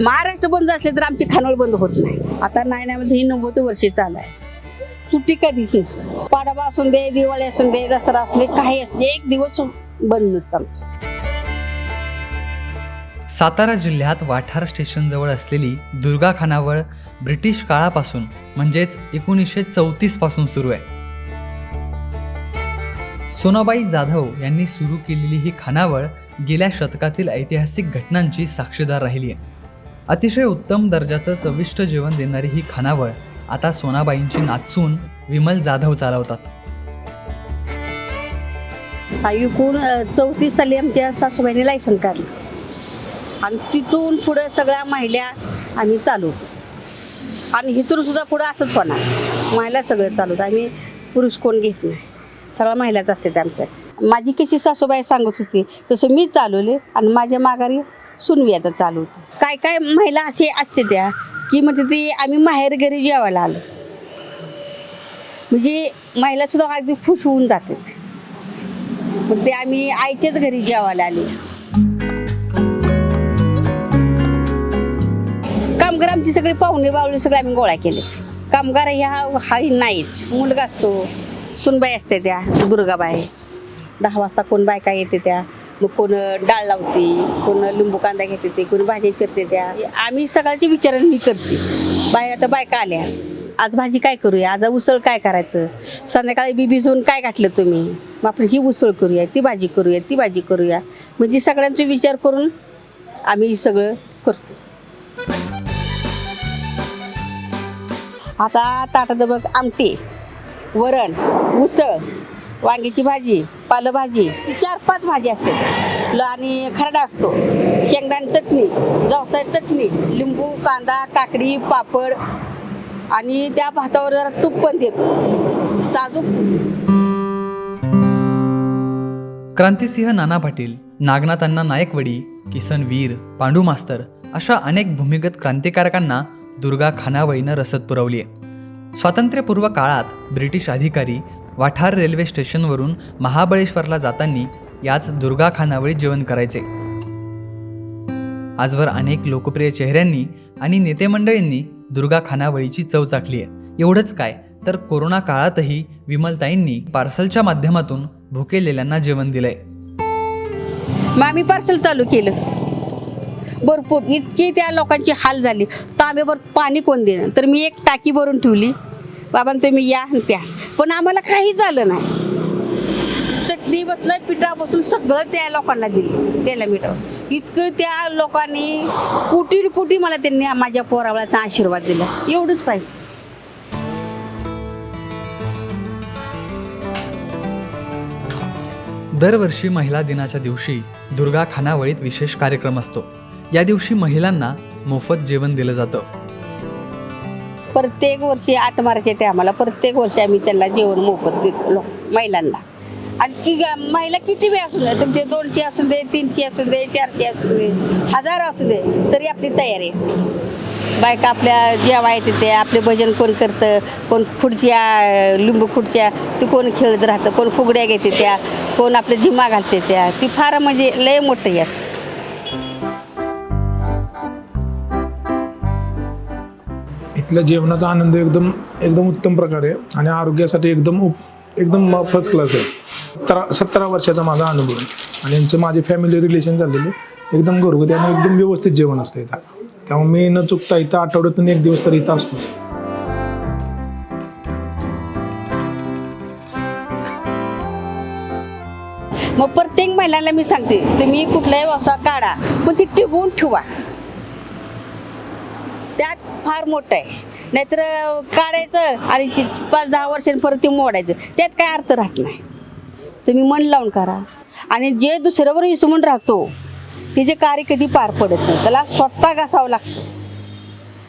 महाराष्ट्र बंद असले तर आमची खानवळ बंद होत नाही. आता नाही नाही मध्ये ही नव्वद वर्षे चालू आहे. सुट्टी कधीच नसते. पाडवा असून दे दिवाळी असून दे दसरा असून दे काही असू दे एक दिवस बंद नसतं आमचं. सातारा जिल्ह्यात वाठार स्टेशनजवळ असलेली दुर्गा खानावळ ब्रिटिश काळापासून म्हणजेच एकोणीसशे चौतीसपासून सुरू आहे. सोनाबाई जाधव यांनी सुरू केलेली ही खानावळ गेल्या शतकातील ऐतिहासिक घटनांची साक्षीदार राहिली आहे. अतिशय उत्तम दर्जाचं चविष्ट जेवण देणारी ही खानावळ आता सोनाबाईंची नाचून विमल जाधव चालवतात. एकूण चौतीस साली आमच्या सासूबाईने लायसन काढलं. आणि तिथून पुढं सगळ्या महिला आम्ही चालवतो आणि इथून सुद्धा पुढं असंच होणार. महिला सगळं चालवतो आम्ही पुरुष कोण घेत नाही. सगळ्या महिलाच असतात आमच्यात. माझी कशी सासूबाई सांगत होती तसं मी चालवले आणि माझ्या माघारी सुनवी आता चालवते काय काय महिला अशी असते त्या की म्हणजे ती आम्ही माहेर घरी जेवायला आलो. म्हणजे महिला सुद्धा अगदी खुश होऊन जाते. मग ते आम्ही आईच्याच घरी जेवायला आले. कामगार आमची सगळे पाहुणे बावळे सगळे आम्ही गोळा केले. कामगार ह्या हा नाहीच. मुलगा असतो सुनबाई असते त्या दुर्गाबाई. दहा वाजता कोण बायका येते त्या मग कोण डाळ लावते कोण लिंबू कांदा घेते ते कोणी भाजी चिरते त्या. आम्ही सगळ्याचे विचारण मी करते. बाहेर आता बायका आल्या. आज भाजी काय करूया? आज उसळ काय करायचं? संध्याकाळी बी भिजवून काय घातलं तुम्ही? मग आपण ही उसळ करूया ती भाजी करूया ती भाजी करूया. म्हणजे सगळ्यांचा विचार करून आम्ही सगळं करतो. आता ताटात बघ आमटी वरण उसळ. वांग्याची भाजी पालभाजी ती चार पाच भाजी असते ल आणि खरडा असतो. शेंगदाण चटणी जवसाय चटणी लिंबू कांदा काकडी पापड आणि त्या भातावर जरा तूप पण देतो. साजूक क्रांतिसिंह नाना पाटील नागनाथांना नायकवडी किसन वीर पांडू मास्तर अशा अनेक भूमिगत क्रांतिकारकांना दुर्गा खानावळीनं रसद पुरवली आहे स्वातंत्र्यपूर्व काळात ब्रिटिश अधिकारी वाठार रेल्वे स्टेशनवरून महाबळेश्वरला जाताना याच दुर्गा खानावळीत जेवण करायचे. आजवर अनेक लोकप्रिय चेहऱ्यांनी आणि नेते मंडळींनी दुर्गा खानावळीची चव चाखली आहे. एवढंच काय तर कोरोना काळातही विमलताईंनी पार्सलच्या माध्यमातून भुकेलेल्यांना जेवण दिलंय. मग आम्ही पार्सल चालू केलं. भरपूर इतकी त्या लोकांची हाल झाली. तांब्यावर पाणी कोण देणं तर मी एक टाकी भरून ठेवली. बाबा तुम्ही या आणि प्या. पण आम्हाला काही झालं नाही. चटणी बसलं पिठा बसून सगळं त्या लोकांना दिलं त्याला मिठावर इतकं त्या लोकांनी कोटी कोटी मला त्यांनी माझ्या पोरावळ्याचा आशीर्वाद दिला. एवढंच पाहिजे. दरवर्षी महिला दिनाच्या दिवशी दुर्गा खानावळीत विशेष कार्यक्रम असतो. या दिवशी महिलांना मोफत जेवण दिलं जातं. प्रत्येक वर्षी आठ मार्चच्या टायमाला प्रत्येक वर्षी आम्ही त्यांना जेवण मोफत देतो लोक महिलांना. आणि ग- महिला किती वेळ असू दे तुमचे दोनशे असू दे तीनशे असू दे चारशे असू दे हजार असू दे तरी आपली तयारी असते. बायका आपल्या जेवा येते ते आपले भजन कोण करतं कोण खुर्च्या लिंबू खुर्च्या ती कोण खेळत राहतं कोण फुगड्या घेते त्या कोण आपल्या झिमा घालते त्या ती फार म्हणजे लय मोठंही असते. इथल्या जेवणाचा आनंद एकदम एकदम उत्तम प्रकारे आहे आणि आरोग्यासाठी एकदम उप एकदम फर्स्ट क्लास आहे. सतरा सतरा वर्षाचा माझा अनुभव आहे. आणि यांचं माझे फॅमिली रिलेशन झालेले एकदम घरगुती आणि एकदम व्यवस्थित जेवण असतं इथं. त्यामुळे मी न चुकता इथं आठवड्यातून एक दिवस तर इथं असतो. मग प्रत्येक महिलांना मी सांगते तुम्ही कुठलाही व्यवसाय काढा पण ती टिकवून ठेवा. त्यात फार मोठं आहे. नाहीतर काढायचं आणि पाच दहा वर्षांनी परत ते मोडायचं. त्यात काय अर्थ राहत नाही. तुम्ही मन लावून करा. आणि जे दुसऱ्यावर विसरून राहतो तिचे कार्य कधी पार पडत नाही. त्याला स्वतः घासावं लागतं.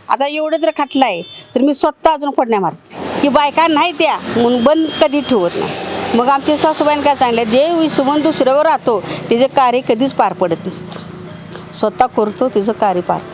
आता एवढं जर खाटलं आहे तर मी स्वतः अजून पडण्या मारते. की बायका नाही त्या म्हणून बंद कधी ठेवत नाही. मग आमच्या सासूबाईने काय सांगितलं जे विसरून दुसऱ्यावर राहतो तिचे कार्य कधीच पार पडत नसतं. स्वतः करतो तिचं कार्य पार पडतं